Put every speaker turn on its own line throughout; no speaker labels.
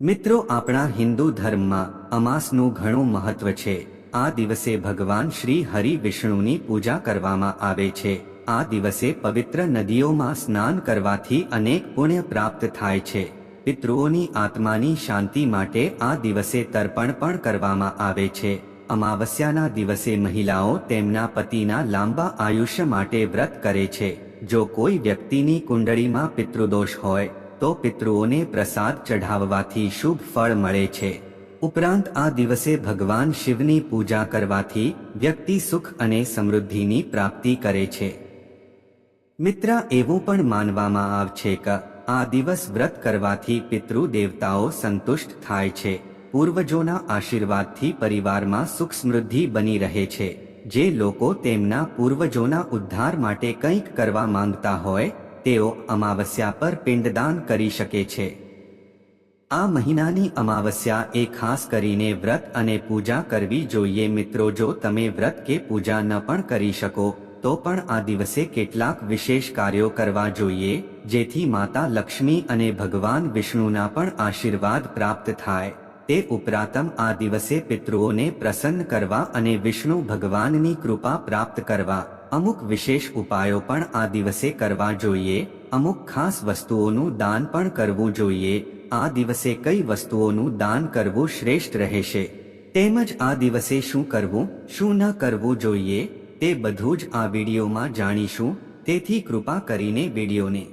મિત્રો, આપણા હિન્દુ ધર્મમાં અમાસનું ઘણું મહત્વ છે. આ દિવસે ભગવાન શ્રી હરિ વિષ્ણુની પૂજા કરવામાં આવે છે. આ દિવસે પવિત્ર નદીઓમાં સ્નાન કરવાથી અનેક પુણ્ય પ્રાપ્ત થાય છે. પિતૃઓની આત્માની શાંતિ માટે આ દિવસે તર્પણ પણ કરવામાં આવે છે. અમાવસ્યાના દિવસે મહિલાઓ તેમના પતિના લાંબા આયુષ્ય માટે વ્રત કરે છે. જો કોઈ વ્યક્તિની કુંડળીમાં પિતૃદોષ હોય તો પિતૃઓને પ્રસાદ ચઢાવવાથી શુભ ફળ મળે છે. ઉપરાંત આ દિવસે ભગવાન શિવની પૂજા કરવાથી વ્યક્તિ સુખ અને સમૃદ્ધિની પ્રાપ્તિ કરે છે. મિત્ર, એવું પણ માનવામાં આવે છે કે આ દિવસ વ્રત કરવાથી પિતૃ દેવતાઓ સંતુષ્ટ થાય છે. પૂર્વજોના આશીર્વાદથી પરિવારમાં સુખ સમૃદ્ધિ બની રહે છે. જે લોકો તેમના પૂર્વજોના ઉદ્ધાર માટે કંઈક કરવા માંગતા હોય તેઓ અમાવસ્યા પર પિંડદાન કરી શકે છે. આ મહિનાની અમાવસ્યા એ ખાસ કરીને વ્રત અને પૂજા કરવી જોઈએ. મિત્રો, જો તમે વ્રત કે પૂજા ન પણ કરી શકો, તો પણ આ દિવસે કેટલાક વિશેષ કાર્યો કરવા જોઈએ, જેથી માતા લક્ષ્મી અને ભગવાન વિષ્ણુના પણ આશીર્વાદ પ્રાપ્ત થાય. તે ઉપરાંતમ આ દિવસે પિતૃઓને પ્રસન્ન કરવા અને વિષ્ણુ ભગવાનની કૃપા પ્રાપ્ત કરવા. અમુક વિશેષ ઉપાયો પણ આ દિવસે કરવા જોઈએ. અમુક ખાસ વસ્તુઓનું દાન પણ કરવું જોઈએ. આ દિવસે કઈ વસ્તુઓનું દાન કરવું શ્રેષ્ઠ રહેશે? તેમજ આ દિવસે શું કરવું, શું ન કરવું જોઈએ? તે બધું જ આ વિડીયોમાં જાણીશું. તેથી કૃપા કરીને વિડીયોને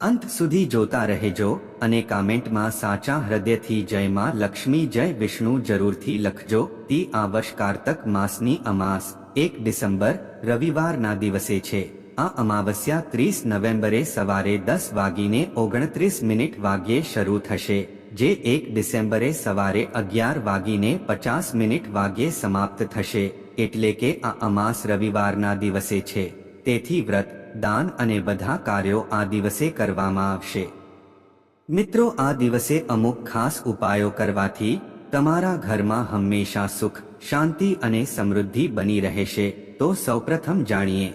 અંત સુધી જોતા રહેજો અને કામેન્ટમાં સાચા હૃદયથી જય માં લક્ષ્મી, જય વિષ્ણુ જરૂરથી લખજો. તી આ વર્ષ કારતક માસની અમાસ, એક ડિસેમ્બર, રવિવારના દિવસે છે. આ અમાવસ્યા ત્રીસ નવેમ્બરે સવારે દસ વાગીને ઓગણત્રીસ મિનિટ વાગ્યે શરૂ થશે, જે એક ડિસેમ્બરે સવારે અગિયાર વાગીને પચાસ મિનિટ વાગ્યે સમાપ્ત થશે, એટલે કે આ અમાસ રવિવારના દિવસે છે. તેથી વ્રત દાન અને બધા કાર્યો આ દિવસે કરવામાં આવશે. મિત્રો, આ દિવસે અમુક ખાસ ઉપાયો કરવાથી તમારા ઘરમાં હંમેશા સુખ, શાંતિ અને સમૃદ્ધિ બની રહેશે, તો સૌપ્રથમ જાણીએ.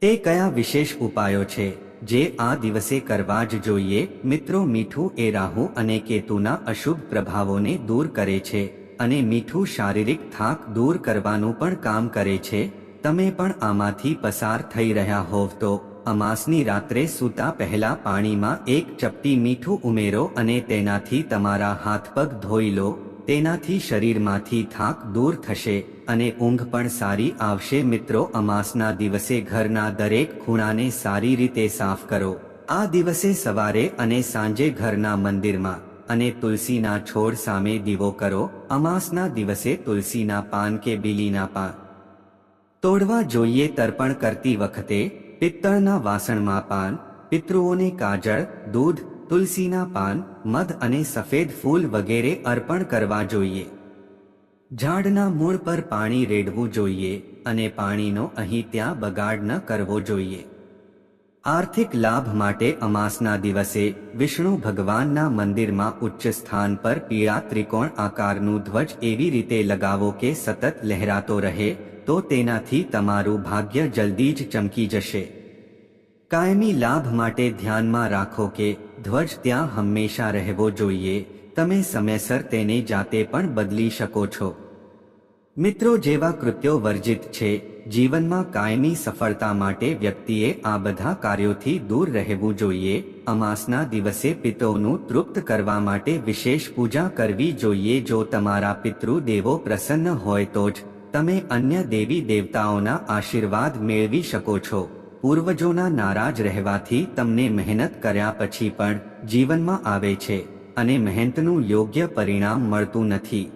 તે કયા વિશેષ ઉપાયો છે, જે આ દિવસે કરવા જ જોઈએ? મિત્રો, મીઠું એ રાહુ અને કેતુના અશુભ પ્રભાવોને દૂર કરે છે અને મીઠું શારીરિક થાક દૂર કરવાનું પણ કામ કરે છે. તમે પણ આમાંથી પસાર થઈ રહ્યા હોવ તો, અમાસની રાત્રે સૂતા પહેલા પાણીમાં એક ચપટી મીઠું ઉમેરો અને તેનાથી તમારા હાથ પગ ધોઈ લો, તેનાથી શરીરમાંથી થાક દૂર થશે અને ઊંઘ પણ સારી આવશે. મિત્રો, અમાસના દિવસે ઘરના દરેક ખૂણાને સારી રીતે સાફ કરો. આ દિવસે સવારે અને સાંજે ઘરના મંદિરમાં અને તુલસીના છોડ સામે દીવો કરો. અમાસના દિવસે તુલસીના પાન કે બીલીના પાન તોડવા જોઈએ તર્પણ કરતી વખતે પિત્તળના વાસણમાં પાન, પિતૃઓને કાજળ, દૂધ, તુલસીના પાન, મધ અને સફેદ ફૂલ વગેરે અર્પણ કરવા જોઈએ. ઝાડના મૂળ પર પાણી રેડવું જોઈએ અને પાણીનો અહીં ત્યાં બગાડ ન કરવો જોઈએ. આર્થિક લાભ માટે અમાસના દિવસે વિષ્ણુ ભગવાનના મંદિરમાં ઉચ્ચ સ્થાન પર પીળા ત્રિકોણ આકારનું ધ્વજ એવી રીતે લગાવો કે સતત લહેરાતો રહે તો તેનાથી તમારું ભાગ્ય જલ્દી જ ચમકી જશે. કાયમી લાભ માટે ધ્યાનમાં રાખો કે ધ્વજ ત્યાં હંમેશા રહેવો જોઈએ. તમે સમયસર તેને જાતે પણ બદલી શકો છો. મિત્રો, જેવા કૃત્યો વર્જિત છે, જીવનમાં કાયમી સફળતા માટે વ્યક્તિએ આ બધા કાર્યોથી દૂર રહેવું જોઈએ. અમાસના દિવસે પિતૃનું તૃપ્ત કરવા માટે વિશેષ પૂજા કરવી જોઈએ. જો તમારા પિતૃ દેવો પ્રસન્ન હોય તો જ તમે અન્ય દેવી દેવતાઓના આશીર્વાદ મેળવી શકો છો. પૂર્વજોના નારાજ રહેવાથી તમને મહેનત કર્યા પછી પણ જીવનમાં આવે છે અને મહેનતનું યોગ્ય પરિણામ મળતું નથી.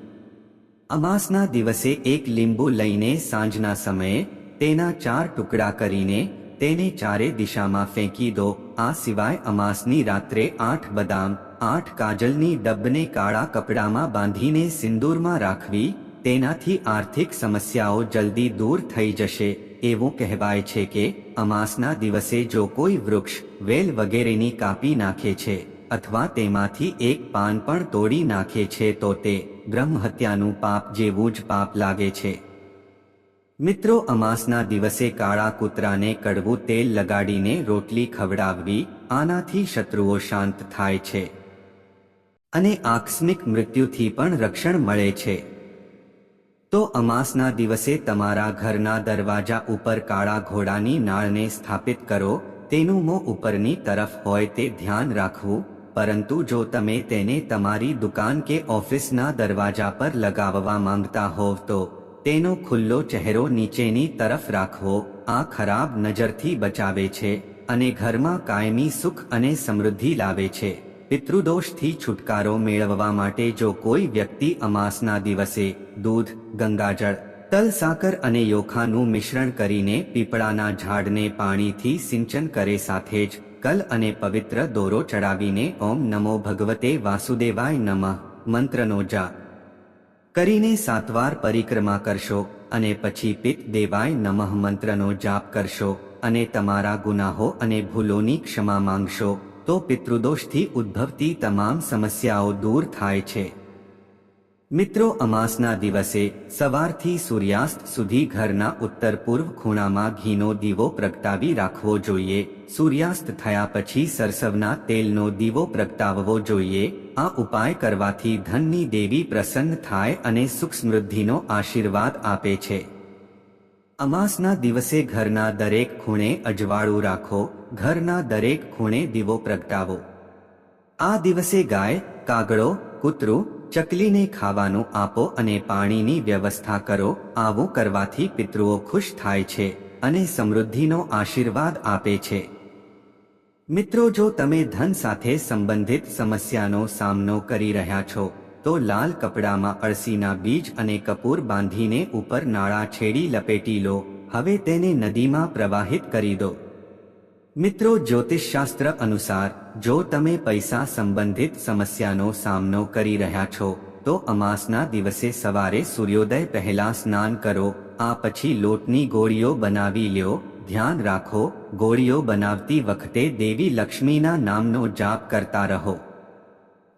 અમાસના દિવસે એક લીંબુ લઈને સાંજના સમયે તેના ચાર ટુકડા કરીને તેને ચારે દિશામાં ફેંકી દો. આ સિવાય અમાસની રાત્રે આઠ બદામ, આઠ કાજલની ડબ્બને કાળા કપડામાં બાંધીને સિંદૂરમાં રાખવી તેનાથી આર્થિક સમસ્યાઓ જલ્દી દૂર થઈ જશે. એવું કહેવાય છે કે, અમાસના દિવસે જો કોઈ વૃક્ષ, વેલ વગેરેની કાપી નાખે છે, અથવા તેમાંથી એક પાન પણ તોડી નાખે છે તો તે બ્રહ્મહત્યાનું પાપ જેવું જ પાપ લાગે છે. મિત્રો, અમાસના દિવસે કાળા કૂતરાને કડવું તેલ લગાડીને રોટલી ખવડાવવી આનાથી શત્રુઓ શાંત થાય છે. અને આકસ્મિક મૃત્યુથી પણ રક્ષણ મળે છે. તો અમાસના દિવસે તમારા ઘરના દરવાજા ઉપર કાળા ઘોડાની નાળને સ્થાપિત કરો, તેનું મોં ઉપરની તરફ હોય તે ધ્યાન રાખવું, પરંતુ જો તમે તેને તમારી દુકાન કે ઓફિસના દરવાજા પર લગાવવા માંગતા હોવ તો, તેનો ખુલ્લો ચહેરો નીચેની તરફ રાખવો, આ ખરાબ નજરથી બચાવે છે અને ઘરમાં કાયમી સુખ અને સમૃદ્ધિ લાવે છે. પિતૃદોષથી છુટકારો મેળવવા માટે જો કોઈ વ્યક્તિ અમાસના દિવસે દૂધ, ગંગાજળ, તલ, સાકર અને યોખાનું મિશ્રણ કરીને પીપળાના ઝાડને પાણીથી સિંચન કરે સાથે જ કલ અને પવિત્ર દોરો ચડાવીને ઓમ નમો ભગવતે વાસુદેવાય નમઃ, મંત્રનો જા કરીને સાતવાર પરિક્રમા કરશો અને પછી પિત દેવાય નમઃ, મંત્રનો જાપ કરશો અને તમારા ગુનાહો અને ભૂલોની ક્ષમા માંગશો. તો પિતૃદોષથી ઉદ્ભવતી તમામ સમસ્યાઓ દૂર થાય છે. મિત્રો, અમાસના દિવસે સવારથી સૂર્યાસ્ત સુધી ઘરના ઉત્તર પૂર્વ ખૂણામાં ઘીનો દીવો પ્રગટાવી રાખવો જોઈએ. સૂર્યાસ્ત થયા પછી સરસવના તેલનો દીવો પ્રગટાવવો જોઈએ. આ ઉપાય કરવાથી ધનની દેવી પ્રસન્ન થાય અને સુખ સમૃદ્ધિનો આશીર્વાદ આપે છે. અમાસના દિવસે ઘરના દરેક ખૂણે અજવાળું રાખો, ઘરના દરેક ખૂણે દીવો પ્રગટાવો. આ દિવસે ગાય, કાગડો, કૂતરું, ચકલીને ખાવાનું આપો અને પાણીની વ્યવસ્થા કરો, આવું કરવાથી પિતૃઓ ખુશ થાય છે અને સમૃદ્ધિનો આશીર્વાદ આપે છે. મિત્રો, જો તમે ધન સાથે સંબંધિત સમસ્યાનો સામનો કરી રહ્યા છો તો લાલ કપડામાં અળસીના બીજ અને કપૂર બાંધીને ઉપર નાળા છેડી લપેટી લો. હવે તેને નદીમાં પ્રવાહિત કરી દો. મિત્રો, જ્યોતિષશાસ્ત્ર અનુસાર, જો તમે પૈસા સંબંધિત સમસ્યાનો સામનો કરી રહ્યા છો, તો અમાસના દિવસે સવારે સૂર્યોદય પહેલા સ્નાન કરો, આ પછી લોટની ગોળીઓ બનાવી લ્યો. ધ્યાન રાખો, ગોળીઓ બનાવતી વખતે દેવી લક્ષ્મીના નામનો જાપ કરતા રહો.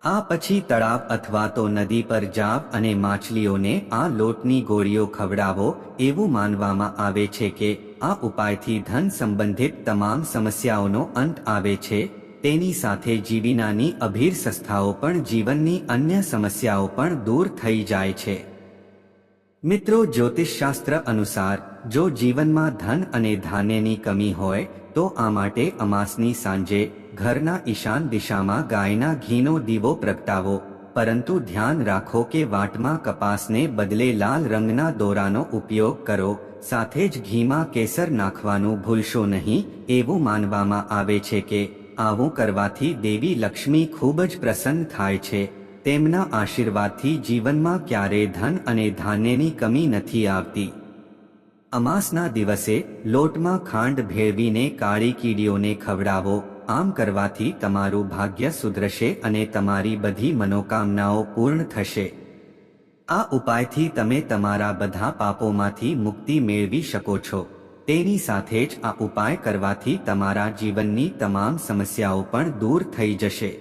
આ પછી તળાવ અથવા તો નદી પર જાવ અને માછલીઓને આ લોટની ગોળીઓ ખવડાવો એવું માનવામાં આવે છે કે આ ઉપાયથી ધન સંબંધિત તમામ સમસ્યાઓનો અંત આવે છે. તેની સાથે જીવીનાની અભીર સંસ્થાઓ પણ જીવનની અન્ય સમસ્યાઓ પણ દૂર થઈ જાય છે. મિત્રો, જ્યોતિષશાસ્ત્ર અનુસાર, જો જીવનમાં ધન અને ધાન્યની કમી હોય, તો આ માટે અમાસની સાંજે ઘરના ઈશાન દિશામાં ગાયના ઘીનો દીવો પ્રગટાવો, પરંતુ ધ્યાન રાખો કે વાટમાં કપાસને બદલે લાલ રંગના દોરાનો ઉપયોગ કરો, સાથે જ ઘીમાં કેસર નાખવાનું ભૂલશો નહીં, એવું માનવામાં આવે છે કે આવું કરવાથી દેવી લક્ષ્મી ખૂબ જ પ્રસન્ન થાય છે, તેમના આશીર્વાદથી જીવનમાં ક્યારે ધન અને ધાન્યની કમી નથી આવતી. અમાસના દિવસે લોટમાં ખાંડ ભેળવીને કાળી કીડીઓને ખવડાવો આમ કરવાથી તમારું ભાગ્ય સુધરશે અને તમારી બધી મનોકામનાઓ પૂર્ણ થશે. આ ઉપાયથી તમે તમારા બધા પાપોમાંથી મુક્તિ મેળવી શકો છો. તેની સાથે જ આ ઉપાય કરવાથી તમારા જીવનની તમામ સમસ્યાઓ પણ દૂર થઈ જશે.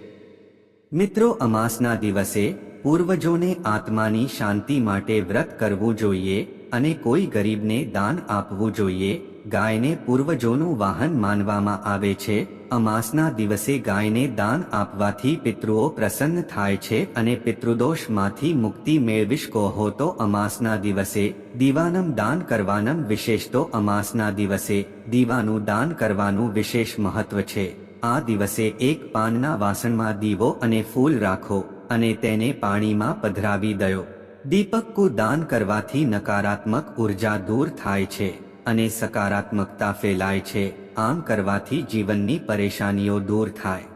મિત્રો, અમાસના દિવસે પૂર્વજોને આત્માની શાંતિ માટે વ્રત કરવું જોઈએ અને કોઈ ગરીબને દાન આપવું જોઈએ ગાયને પૂર્વજોનું વાહન માનવામાં આવે છે. અમાસના દિવસે ગાયને દાન આપવાથી પિતૃઓ પ્રસન્ન થાય છે અને પિતૃદોષમાંથી મુક્તિ મેળવીશ. કહો તો અમાસના દિવસે દીવાનમ દાન કરવાનમ વિશેષ. તો અમાસના દિવસે દીવાનું દાન કરવાનું વિશેષ મહત્વ છે. આ દિવસે એક પાનના વાસણમાં દીવો અને ફૂલ રાખો અને તેને પાણીમાં પધરાવી દયો. દીપક દાન કરવાથી નકારાત્મક ઊર્જા દૂર થાય છે. અને સકારાત્મકતા ફેલાય છે, આમ કરવાથી જીવનની પરેશાનીઓ દૂર થાય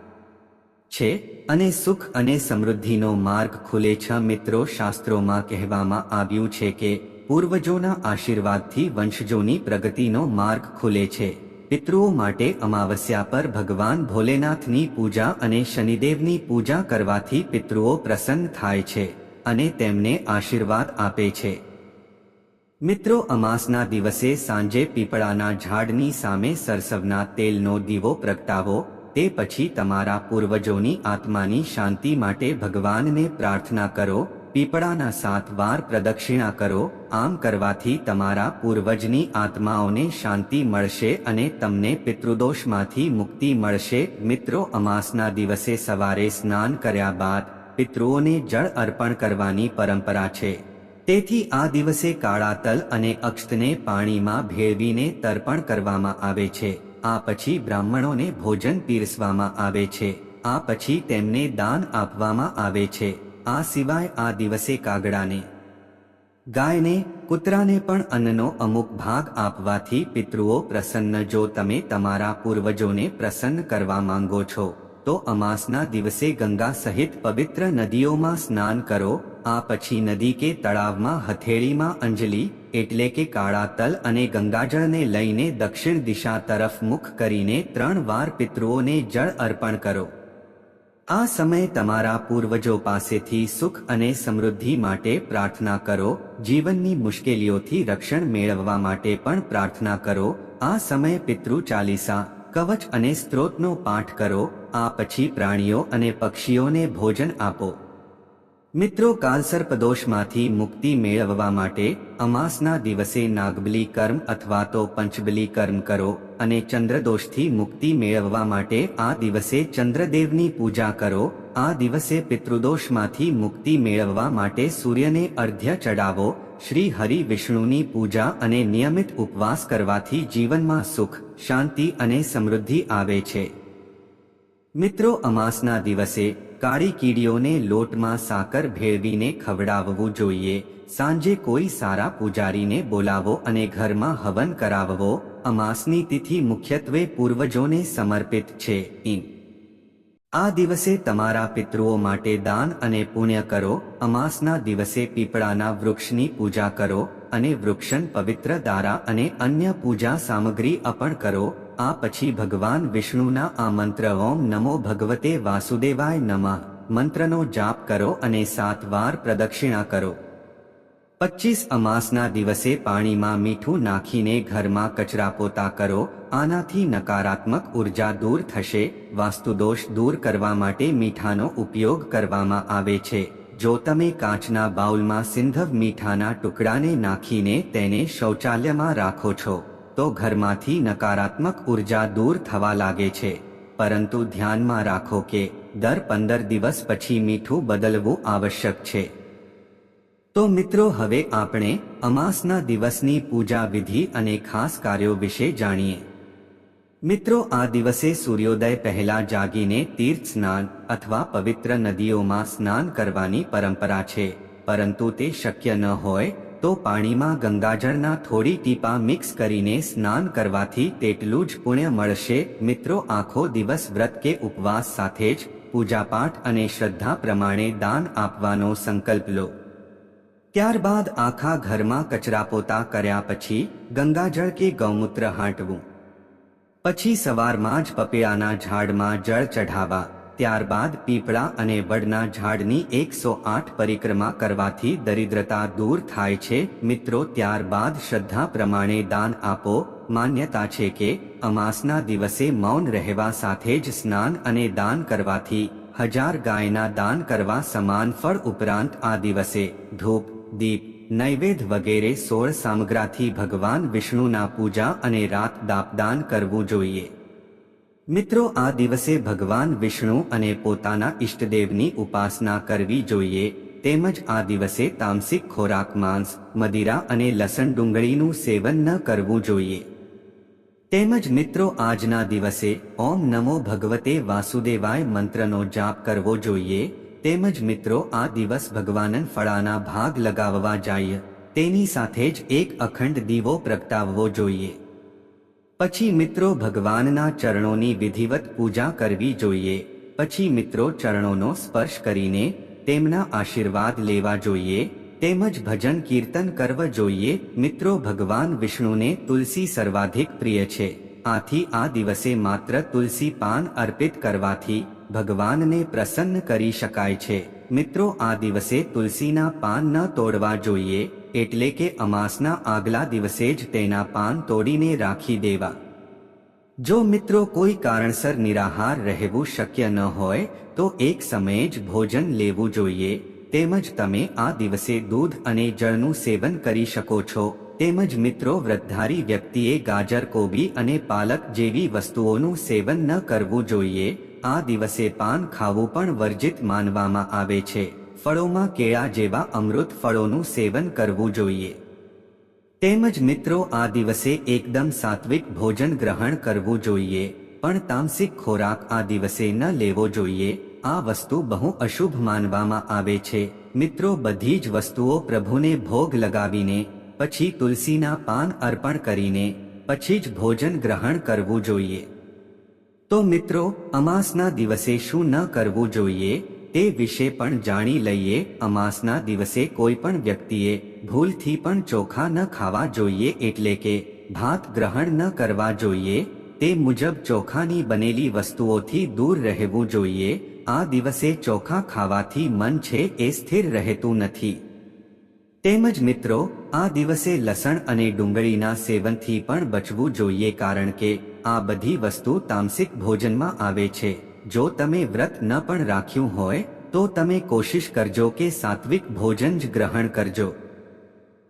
છે અને સુખ અને સમૃદ્ધિનો માર્ગ ખુલે છે. મિત્રો, શાસ્ત્રોમાં કહેવામાં આવ્યું છે કે પૂર્વજોના આશીર્વાદથી વંશજોની પ્રગતિનો માર્ગ ખુલે છે. પિતૃઓ માટે અમાવસ્યા પર ભગવાન ભોલેનાથની પૂજા અને શનિદેવની પૂજા કરવાથી પિતૃઓ પ્રસન્ન થાય છે અને તેમને આશીર્વાદ આપે છે. મિત્રો, અમાસના દિવસે સાંજે પીપળાના ઝાડની સામે સરસવના તેલનો દીવો પ્રગટાવો, તે પછી તમારા પૂર્વજોની આત્માની શાંતિ માટે ભગવાનને પ્રાર્થના કરો, પીપળાના સાત વાર પ્રદક્ષિણા કરો, આમ કરવાથી તમારા પૂર્વજની આત્માઓને શાંતિ મળશે અને તમને પિતૃદોષમાંથી મુક્તિ મળશે. મિત્રો, અમાસના દિવસે સવારે સ્નાન કર્યા બાદ પિતૃઓને જળ અર્પણ કરવાની પરંપરા છે. તેથી આ દિવસે કાળા તલ અને અક્ષતને પાણીમાં ભેળવીને તર્પણ કરવામાં આવે છે. આ પછી બ્રાહ્મણોને ભોજન પીરસવામાં આવે છે. આ પછી તેમને દાન આપવામાં આવે છે. આ સિવાય આ દિવસે કાગડાને, ગાયને, કૂતરાને પણ અન્નનો અમુક ભાગ આપવાથી પિતૃઓ પ્રસન્ન જો તમે તમારા પૂર્વજોને પ્રસન્ન કરવા માંગો છો, તો અમાસના દિવસે ગંગા સહિત પવિત્ર નદીઓમાં સ્નાન કરો આ પછી નદી કે તળાવમાં હથેળીમાં અંજલિ, એટલે કે કાળા તલ અને ગંગાજળને લઈને દક્ષિણ દિશા તરફ મુખ કરીને ત્રણ વાર પિતૃઓને જળ અર્પણ કરો. આ સમય તમારા પૂર્વજો પાસેથી સુખ અને સમૃદ્ધિ માટે પ્રાર્થના કરો, જીવનની મુશ્કેલીઓથી રક્ષણ મેળવવા માટે પણ પ્રાર્થના કરો. આ સમય પિતૃ ચાલીસા, કવચ અને સ્ત્રોતનો પાઠ કરો. આ પછી પ્રાણીઓ અને પક્ષીઓને ભોજન આપો. મિત્રો, કાલસર્પદોષમાંથી મુક્તિ મેળવવા માટે અમાસના દિવસે નાગબલી કર્મ અથવા તો પંચબલી કર્મ કરો અને ચંદ્રદોષથી મુક્તિ મેળવવા માટે આ દિવસે ચંદ્રદેવની પૂજા કરો. આ દિવસે પિતૃદોષમાંથી મુક્તિ મેળવવા માટે સૂર્યને અર્ધ્ય ચડાવો શ્રી હરિ વિષ્ણુની પૂજા અને નિયમિત ઉપવાસ કરવાથી જીવનમાં સુખ, શાંતિ અને સમૃદ્ધિ આવે છે. મિત્રો, અમાસના દિવસે કાળી કીડીઓને લોટમાં સાકર ભેળવીને ખવડાવવું જોઈએ. સાંજે કોઈ સારા પૂજારીને બોલાવો અને ઘરમાં હવન કરાવવો અમાસની તિથિ મુખ્યત્વે પૂર્વજોને સમર્પિત છે. ઇન આ દિવસે તમારા પિતૃઓ માટે દાન અને પુણ્ય કરો. અમાસના દિવસે પીપળાના વૃક્ષની પૂજા કરો અને વૃક્ષન પવિત્ર દારા અને અન્ય પૂજા સામગ્રી અર્પણ કરો. આ પછી ભગવાન વિષ્ણુના આ મંત્ર ઓમ નમો ભગવતે વાસુદેવાય નમઃ. મંત્રનો જાપ કરો અને સાત વાર પ્રદક્ષિણા કરો. પચીસ અમાસના દિવસે પાણીમાં મીઠું નાખીને ઘરમાં કચરા પોતા કરો, આનાથી નકારાત્મક ઊર્જા દૂર થશે, વાસ્તુદોષ દૂર કરવા માટે મીઠાનો ઉપયોગ કરવામાં આવે છે. જો તમે કાચના બાઉલમાં સિંધવ મીઠાના ટુકડાને નાખીને તેને શૌચાલયમાં રાખો છો. તો ઘરમાંથી નકારાત્મક ઊર્જા દૂર થવા લાગે છે. પરંતુ ધ્યાનમાં રાખો કે, દર પંદર દિવસ પછી મીઠું બદલવું આવશ્યક છે. તો મિત્રો, હવે આપણે અમાસના દિવસની પૂજા વિધિ અને ખાસ કાર્યો વિશે જાણીએ. મિત્રો, આ દિવસે સૂર્યોદય પહેલા જાગીને તીર્થ સ્નાન અથવા પવિત્ર નદીઓમાં સ્નાન કરવાની પરંપરા છે, પરંતુ તે શક્ય ન હોય તો પાણીમાં ગંગાજળના થોડી ટીપા મિક્સ કરીને સ્નાન કરવાથી તેટલું જ પુણ્ય મળશે. મિત્રો, આખો દિવસ વ્રત કે ઉપવાસ સાથે જ પૂજાપાઠ અને શ્રદ્ધા પ્રમાણે દાન આપવાનો સંકલ્પ લો. ત્યારબાદ આખા ઘરમાં કચરાપોતા કર્યા પછી ગંગાજળ કે ગૌમૂત્ર હાંટવું. પછી સવારમાં જ પપૈયાના ઝાડમાં જળ ચઢાવા ત્યારબાદ પીપળા અને વડના ઝાડની એકસો આઠ પરિક્રમા કરવાથી દરિદ્રતા દૂર થાય છે. મિત્રો, ત્યારબાદ શ્રદ્ધા પ્રમાણે દાન આપો. માન્યતા છે કે અમાસના દિવસે મૌન રહેવા સાથે જ સ્નાન અને દાન કરવાથી હજાર ગાયના દાન કરવા સમાન ફળ ઉપરાંત આ દિવસે ધૂપ, દીપ નૈવેદ વગેરે સોળ સામગ્રાથી ભગવાન વિષ્ણુના પૂજા અને રાત દાપદાન કરવું જોઈએ. મિત્રો, આ દિવસે ભગવાન વિષ્ણુ અને પોતાના ઈષ્ટદેવની ઉપાસના કરવી જોઈએ. તેમજ આ દિવસે તામસિક ખોરાક, માંસ, મદિરા અને લસણ ડુંગળીનું સેવન ન કરવું જોઈએ. તેમજ મિત્રો, આજના દિવસે ઓમ નમો ભગવતે વાસુદેવાય મંત્રનો જાપ કરવો જોઈએ. તેમજ મિત્રો, આ દિવસ ભગવાનન ફળાના ભાગ લગાવવા જાય. તેની સાથે જ એક અખંડ દીવો પ્રગટાવવો જોઈએ. પછી મિત્રો ભગવાનના ચરણોની વિધિવત પૂજા કરવી જોઈએ. પછી મિત્રો ચરણોનો સ્પર્શ કરીને તેમના આશીર્વાદ લેવા જોઈએ. તેમજ ભજન કીર્તન કરવા જોઈએ. મિત્રો ભગવાન વિષ્ણુને તુલસી સર્વાધિક પ્રિય છે. આથી આ દિવસે માત્ર તુલસી પાન અર્પિત કરવાથી ભગવાનને પ્રસન્ન કરી શકાય છે. મિત્રો આ દિવસે તુલસીના પાન ન તોડવા જોઈએ. એટલે કે અમાસના આગલા દિવસે જ તેના પાન તોડીને રાખી દેવા. જો મિત્રો કોઈ કારણસર નિરાહાર રહેવું શક્ય ન હોય, તો એક સમયે જ ભોજન લેવું જોઈએ. તેમજ તમે આ દિવસે દૂધ અને જળનું સેવન કરી શકો છો. તેમજ મિત્રો વ્રતધારી વ્યક્તિએ ગાજર, કોબી અને પાલક જેવી વસ્તુઓનું સેવન ન કરવું જોઈએ. આ દિવસે પાન ખાવું પણ વર્જિત માનવામાં આવે છે. ફળોમાં કેળા જેવા અમૃત ફળોનું સેવન કરવું જોઈએ. તેમજ મિત્રો, આ દિવસે એકદમ સાત્વિક ભોજન ગ્રહણ કરવું જોઈએ, પણ તામસિક ખોરાક આ દિવસે ન લેવો જોઈએ. આ વસ્તુ બહુ અશુભ માનવામાં આવે છે. મિત્રો, બધી જ વસ્તુઓ પ્રભુને ભોગ લગાવીને, પછી તુલસીના પાન અર્પણ કરીને, પછી જ ભોજન ગ્રહણ કરવું જોઈએ. તો મિત્રો, અમાસના દિવસે શું ન કરવું જોઈએ? તે વિશે પણ જાણી લઈએ, અમાસના દિવસે કોઈ પણ વ્યક્તિએ ભૂલથી પણ ચોખા ન ખાવા જોઈએ એટલે કે ભાત ગ્રહણ ન કરવા જોઈએ, તે મુજબ ચોખાની બનેલી વસ્તુઓથી દૂર રહેવું જોઈએ, આ દિવસે ચોખા ખાવાથી મન છે એ સ્થિર રહેતું નથી. તેમજ મિત્રો, આ દિવસે લસણ અને ડુંગળીના સેવનથી પણ બચવું જોઈએ કારણ કે આ બધી વસ્તુ તામસિક ભોજનમાં આવે છે. જો તમે વ્રત ન પણ રાખ્યું હોય, તો તમે કોશિશ કરજો કે સાત્વિક ભોજન જ ગ્રહણ કરજો.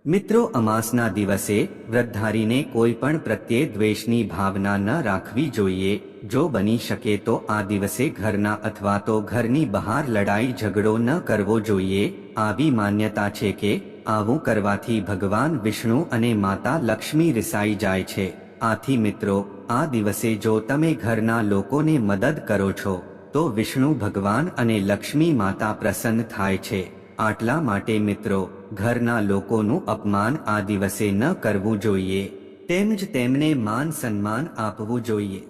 મિત્રો, અમાસના દિવસે વ્રતધારીને કોઈ પણ પ્રત્યે દ્વેષની ભાવના ન રાખવી જોઈએ. જો બની શકે તો આ દિવસે ઘરના અથવા તો ઘરની બહાર લડાઈ ઝઘડો ન કરવો જોઈએ. આવી માન્યતા છે કે આવું કરવાથી ભગવાન વિષ્ણુ અને માતા લક્ષ્મી રિસાઈ જાય છે. આથી મિત્રો આ દિવસે જો તમે ઘરના લોકોને મદદ કરો છો, તો વિષ્ણુ ભગવાન અને લક્ષ્મી માતા પ્રસન્ન થાય છે. આટલા માટે મિત્રો, ઘરના લોકોનું અપમાન આ દિવસે ન કરવું જોઈએ. તેમજ તેમને માન સન્માન આપવું જોઈએ.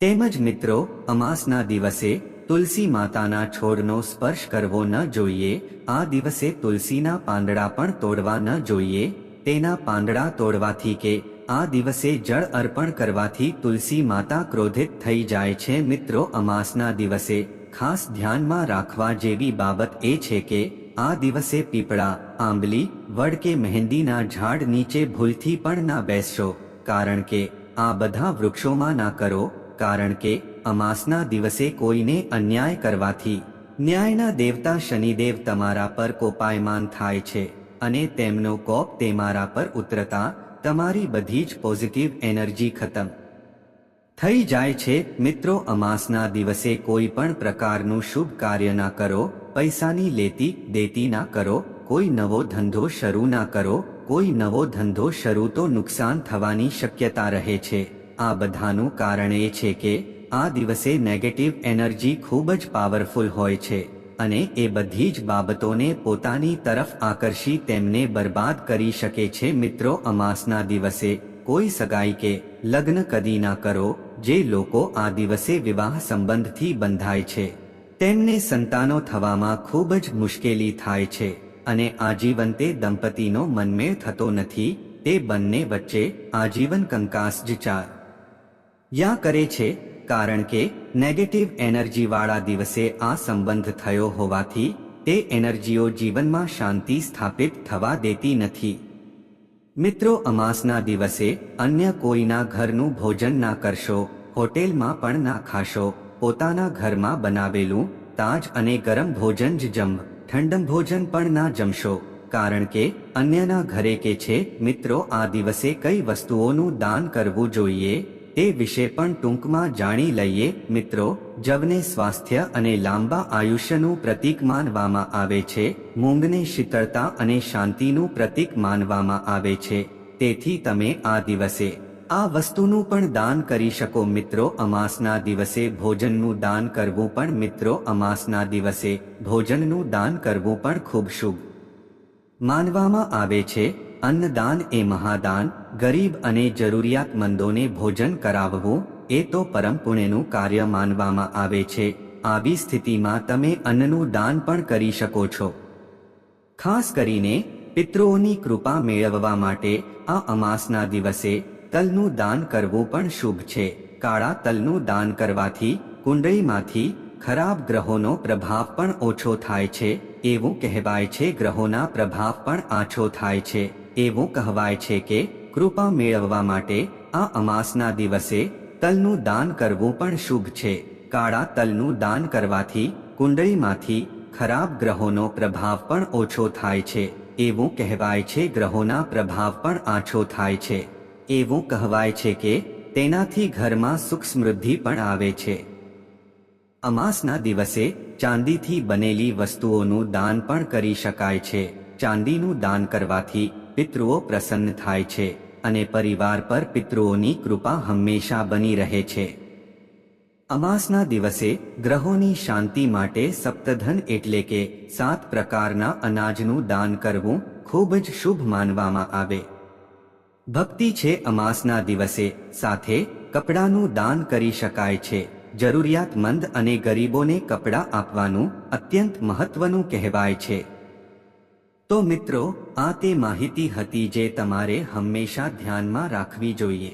તેમજ મિત્રો, અમાસના દિવસે તુલસી માતાના છોડનો સ્પર્શ કરવો ન જોઈએ. આ દિવસે તુલસીના પાંદડા પણ તોડવા ન જોઈએ. તેના પાંદડા તોડવાથી કે આ દિવસે જળ અર્પણ કરવાથી તુલસી માતા ક્રોધિત થઈ જાય છે. મિત્રો, અમાસના દિવસે ખાસ ધ્યાનમાં રાખવા જેવી બાબત એ છે કે, આ દિવસે પીપળા, આંબલી, વડ કે મહેંદીના ઝાડ નીચે ભૂલથી પણ ના બેસશો. કારણ કે, આ બધા વૃક્ષોમાં ના કરો. કારણ કે, અમાસના દિવસે કોઈને અન્યાય કરવાથી ન્યાયના દેવતા શનિદેવ તમારા પર કોપાયમાન થાય છે અને તેમનો કોપ તમારા પર ઉતરતા તમારી બધી જ પોઝિટિવ એનર્જી ખતમ. થઈ જાય છે, મિત્રો, અમાસના દિવસે કોઈ પણ પ્રકારનું શુભ કાર્ય ના કરો, પૈસાની લેતી, દેતી ના કરો, કોઈ નવો ધંધો શરૂ ના કરો, કોઈ નવો ધંધો શરૂ તો નુકસાન થવાની શક્યતા રહે છે. આ બધાનું કારણ એ છે કે, આ દિવસે નેગેટિવ એનર્જી ખૂબ જ પાવરફુલ હોય છે. અને એ બધી જ બાબતોને પોતાની તરફ આકર્ષી તેમને બરબાદ કરી શકે છે. મિત્રો, અમાસના દિવસે કોઈ સગાઈ કે લગ્ન કદી ના કરો, જે લોકો આ દિવસે વિવાહ સંબંધથી બંધાય છે. તેમને સંતાનો થવામાં ખૂબ જ મુશ્કેલી થાય છે અને આજીવન તે દંપતીનો મનમેળ થતો નથી, તે બંને વચ્ચે આજીવન કંકાસ જ ચાર. યા કરે છે, કારણ કે નેગેટિવ એનર્જીવાળા દિવસે આ સંબંધ થયો હોવાથી, તે એનર્જીઓ જીવનમાં શાંતિ સ્થાપિત થવા દેતી નથી. મિત્રો, અમાસના દિવસે અન્ય કોઈના ઘરનું ભોજન ના કરશો, હોટેલમાં પણ ના ખાશો, પોતાના ઘરમાં બનાવેલું તાજ અને ગરમ ભોજન જ જમ, ઠંડમ ભોજન પણ ના જમશો, કારણ કે અન્યના ઘરે કે છે, મિત્રો, આ દિવસે કઈ વસ્તુઓનું દાન કરવું જોઈએ? તે વિશે પણ ટૂંકમાં જાણી લઈએ, મિત્રો. જવને સ્વાસ્થ્ય અને લાંબા આયુષ્યનું પ્રતીક માનવામાં આવે છે, મૂંગને શીતળતા અને શાંતિનું પ્રતીક માનવામાં આવે છે. તેથી તમે આ દિવસે આ વસ્તુનું પણ દાન કરી શકો, મિત્રો. અમાસના દિવસે ભોજનનું દાન કરવું પણ, મિત્રો, અમાસના દિવસે ભોજનનું દાન કરવું પણ ખૂબ શુભ માનવામાં આવે છે. અન્નદાન એ મહાદાન, ગરીબ અને જરૂરિયાતમંદોને ભોજન કરાવવું, એ તો પરમ પુણ્યનું કાર્ય માનવામાં આવે છે. આવી સ્થિતિમાં તમે અન્નનું દાન પણ કરી શકો છો. ખાસ કરીને, પિતૃઓની કૃપા મેળવવા માટે આ અમાસના દિવસે તલનું દાન કરવું પણ શુભ છે. કાળા તલનું દાન કરવાથી કુંડળીમાંથી ખરાબ ગ્રહોનો પ્રભાવ પણ ઓછો થાય છે. એવું કહેવાય છે, ગ્રહોના પ્રભાવ પણ આછો થાય છે. એવું કહેવાય છે કે, કૃપા મેળવવા માટે આ અમાસના દિવસે તલનું દાન કરવું પણ શુભ છે. કાળા તલનું દાન કરવાથી કુંડળીમાંથી ખરાબ ગ્રહોનો પ્રભાવ પણ ઓછો થાય છે. એવું કહેવાય છે ગ્રહોના પ્રભાવ પણ આછો થાય છે. એવું કહેવાય છે કે, તેનાથી ઘરમાં સુખ સમૃદ્ધિ પણ આવે છે. અમાસના દિવસે ચાંદીથી બનેલી વસ્તુઓનું દાન પણ કરી શકાય છે. ચાંદીનું દાન કરવાથી પિતૃઓ પ્રસન્ન થાય છે અને પરિવાર પર પિતૃઓની કૃપા હંમેશા બની રહે છે. અમાસના દિવસે ગ્રહોની શાંતિ માટે સપ્તધન એટલે કે સાત પ્રકારના અનાજનું દાન કરવું ખૂબ જ શુભ માનવામાં આવે. ભક્તિ છે અમાસના દિવસે, સાથે કપડાનું દાન કરી શકાય છે, જરૂરિયાતમંદ અને ગરીબોને કપડાં આપવાનું અત્યંત મહત્વનું કહેવાય છે. તો મિત્રો, આ તે માહિતી હતી જે તમારે હંમેશા ધ્યાનમાં રાખવી જોઈએ.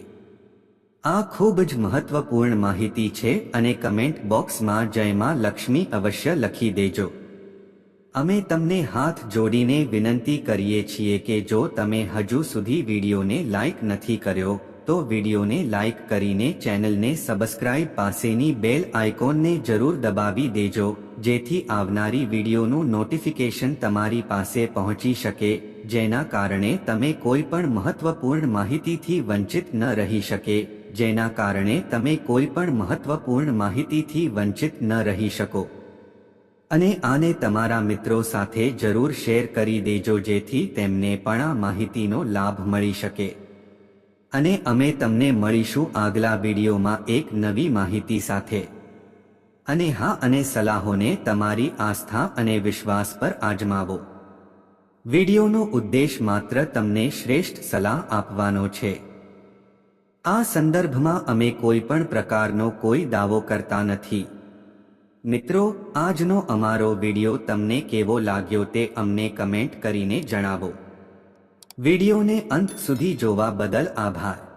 આ ખૂબ જ મહત્વપૂર્ણ માહિતી છે અને કમેન્ટ બોક્સમાં જયમાં લક્ષ્મી અવશ્ય લખી દેજો. અમે તમને હાથ જોડીને વિનંતી કરીએ છીએ કે જો તમે હજુ સુધી વિડીયોને લાઇક નથી કર્યો, તો વિડીયોને લાઇક કરીને ચેનલને સબસ્ક્રાઇબ પાસેની બેલ આઇકોનને જરૂર દબાવી દેજો. જેથી આવનારી વિડીયોનું નોટિફિકેશન તમારી પાસે પહોંચી શકે, જેના કારણે તમે કોઈ પણ મહત્વપૂર્ણ માહિતીથી વંચિત ન રહી શકે, જેના કારણે તમે કોઈ પણ મહત્વપૂર્ણ માહિતીથી વંચિત ન રહી શકો. અને આને તમારા મિત્રો સાથે જરૂર શેર કરી દેજો જેથી તેમને પણ આ માહિતીનો લાભ મળી શકે. અને અમે તમને મળીશું આગલા વિડીયોમાં એક નવી માહિતી સાથે. અને હા અને સલાહોને તમારી આસ્થા અને વિશ્વાસ પર આજમાવો. વિડીયોનો ઉદ્દેશ માત્ર તમને શ્રેષ્ઠ સલાહ આપવાનો છે. આ સંદર્ભમાં અમે કોઈ પણ પ્રકારનો કોઈ દાવો કરતા નથી. મિત્રો, આજનો અમારો વીડિયો તમને કેવો લાગ્યો તે અમને કમેન્ટ કરીને જણાવો. વિડીયોને અંત સુધી જોવા બદલ આભાર.